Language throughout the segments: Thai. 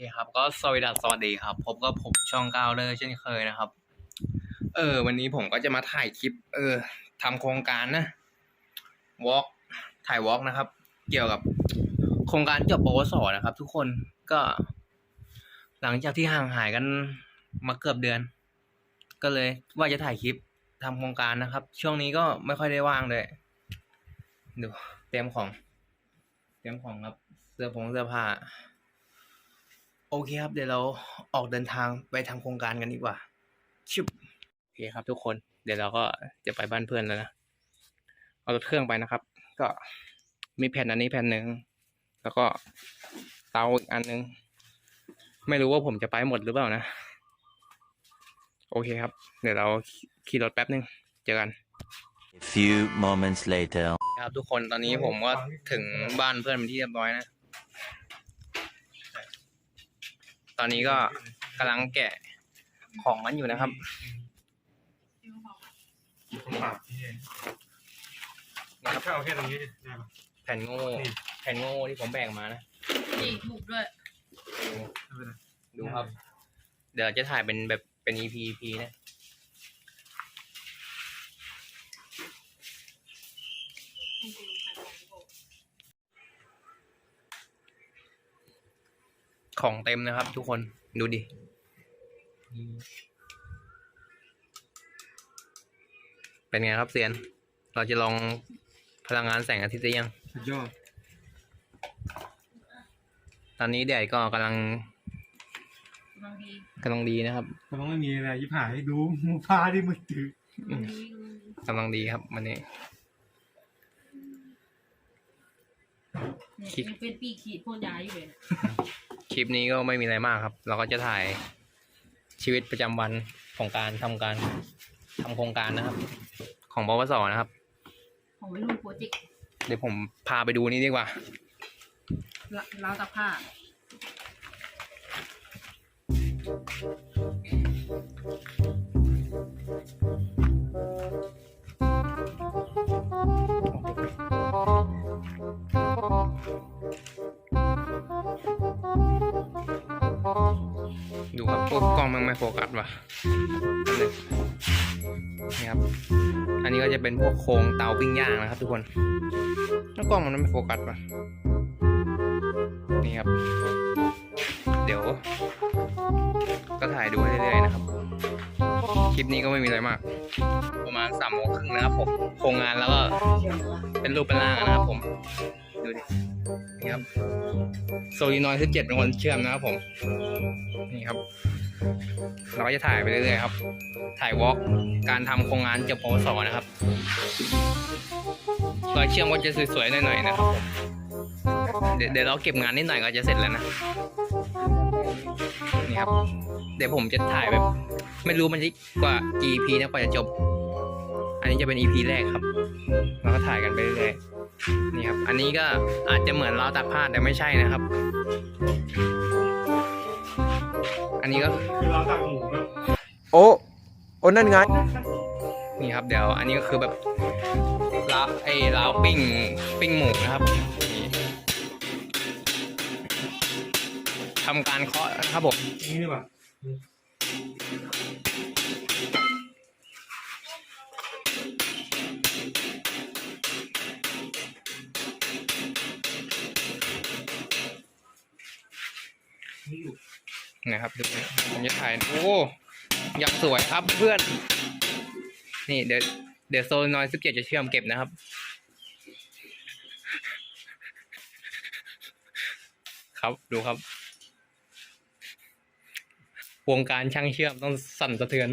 คครับก็สวัสดีสวัสดีครับพบกับผมช่องก้าวเลยเช่นเคยนะครับ เออ วันนี้ผมก็จะมาถ่ายคลิป เออทำโครงการนะวอล์กถ่ายวอล์กนะครับ เกี่ยวกับโครงการจบปวสนะครับ ทุกคนก็ หลังจากที่ห่างหายกันมาเกือบเดือน ก็เลยว่าจะถ่ายคลิปทำโครงการนะครับ ช่วงนี้ก็ไม่ค่อยได้ว่างเลยดูเตรียมของ เตรียมของครับเสื้อผงเสื้อผ้า โอเคครับ เดี๋ยวเราออกเดินทางไปทำโครงการกันดีกว่า ชิบโอเคครับทุกคน เดี๋ยวเราก็จะไปบ้านเพื่อนแล้วนะ เอารถเครื่องไปนะครับ ก็มีแผ่นอันนี้แผ่นหนึ่ง แล้วก็เตาอีกอันหนึง ไม่รู้ว่าผมจะไปหมดหรือเปล่านะ โอเคครับ เดี๋ยวเราขี่รถแป๊บนึง เจอกัน A few moments later. ครับทุกคนตอนนี้ผมก็ถึงบ้านเพื่อนเป็นที่เรียบร้อยนะ ตอนนี้ก็กำลังแกะของมันอยู่นะครับต้องปรับที่นี่นี่ครับถ้าเอาแค่ตรงนี้ได้ปะ แผ่นโง่นี่ แผ่นโง่ที่ผมแบ่งมานะ นี่ถูกด้วย ดูไม่เป็นไรดูครับ เดี๋ยวจะถ่ายเป็นแบบเป็น EP EP นะ ของเต็มนะครับ ทุกคน ดูดิ เป็นไงครับเซียน เราจะลองพลังงานแสงอาทิตย์ได้ยัง สุดยอด ตอนนี้แดดก็กำลังบางทีกำลังดีนะครับมันต้องไม่มีอะไรยิบหายให้ดูหมูพาที่มือถืออืมกำลังดีครับวันนี้เนี่ยคิดยังเป็นปีกขีดพ่นยาอยู่เลยนะ คลิปนี้ก็ไม่มีอะไรมากครับ เราก็จะถ่ายชีวิตประจำวันของการทำการทำโครงการนะครับ ของปวสนะครับ ของวัยรุ่นโปรเจกต์เดี๋ยวผมพาไปดูนี่ดีกว่าละราวตากผ้า ครับพวกกล้องมันไม่โฟกัสว่ะนี่ครับ อันนี้ก็จะเป็นพวกโครงเตาปิ้งย่างนะครับ ทุกคน แล้วกล้องมันไม่โฟกัสว่ะนี่ครับ เดี๋ยว ก็ถ่ายดูให้เรื่อยๆนะครับ คลิปนี้ก็ไม่มีอะไรมาก ประมาณสามโมงครึ่งนะครับผม โครงงานแล้วก็เป็นรูปเป็นร่างนะครับผม ดูดิ นี่ครับโซลีนอยด์17เป็นคนเชื่อมนะครับผม นี่ครับ เราก็จะถ่ายไปเรื่อยๆครับ ถ่ายวอล์กการทำโครงงานจบปวสนะครับรอยเชื่อมก็จะสวยๆหน่อยๆนะครับผมเดี๋ยวเราเก็บงานนิดหน่อยก็จะเสร็จแล้วนะนี่ครับ เดี๋ยวผมจะถ่ายแบบ ไม่รู้มันจะกว่ากี่ EP นะกว่าจะจบ อันนี้จะเป็น EP แรกครับเราก็ถ่ายกันไปเรื่อยๆ นี่ครับ อันนี้ก็อาจจะเหมือนเราวตักผ้าแต่ไม่ใช่นะครับ อันนี้ก็คือเราตักหมูแบบโอ้โอ้นั่นไง นี่ครับเดี๋ยว อันนี้ก็คือแบบลาวไอ้ลาวปิ้งปิ้งหมูนะครับนี่ทำการเคาะนะครับผมนี่ดีกว่า นะครับดูผมจะถ่ายโอ้ยังสวยครับเพื่อน นี่เดี๋ยวเดี๋ยวโซนนอยสิบเจ็ดจะเชื่อมเก็บนะครับ ครับดูครับ วงการช่างเชื่อมต้องสั่นสะเทือน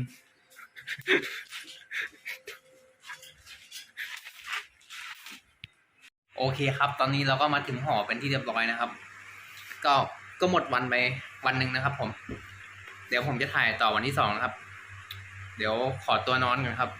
โอเคครับ ตอนนี้เราก็มาถึงหอเป็นที่เรียบร้อยนะครับ ก็ก็หมดวันไป วันหนึ่งนะครับ ผม เดี๋ยวผมจะถ่ายต่อวันที่สองนะครับ เดี๋ยวขอตัวนอนก่อนครับ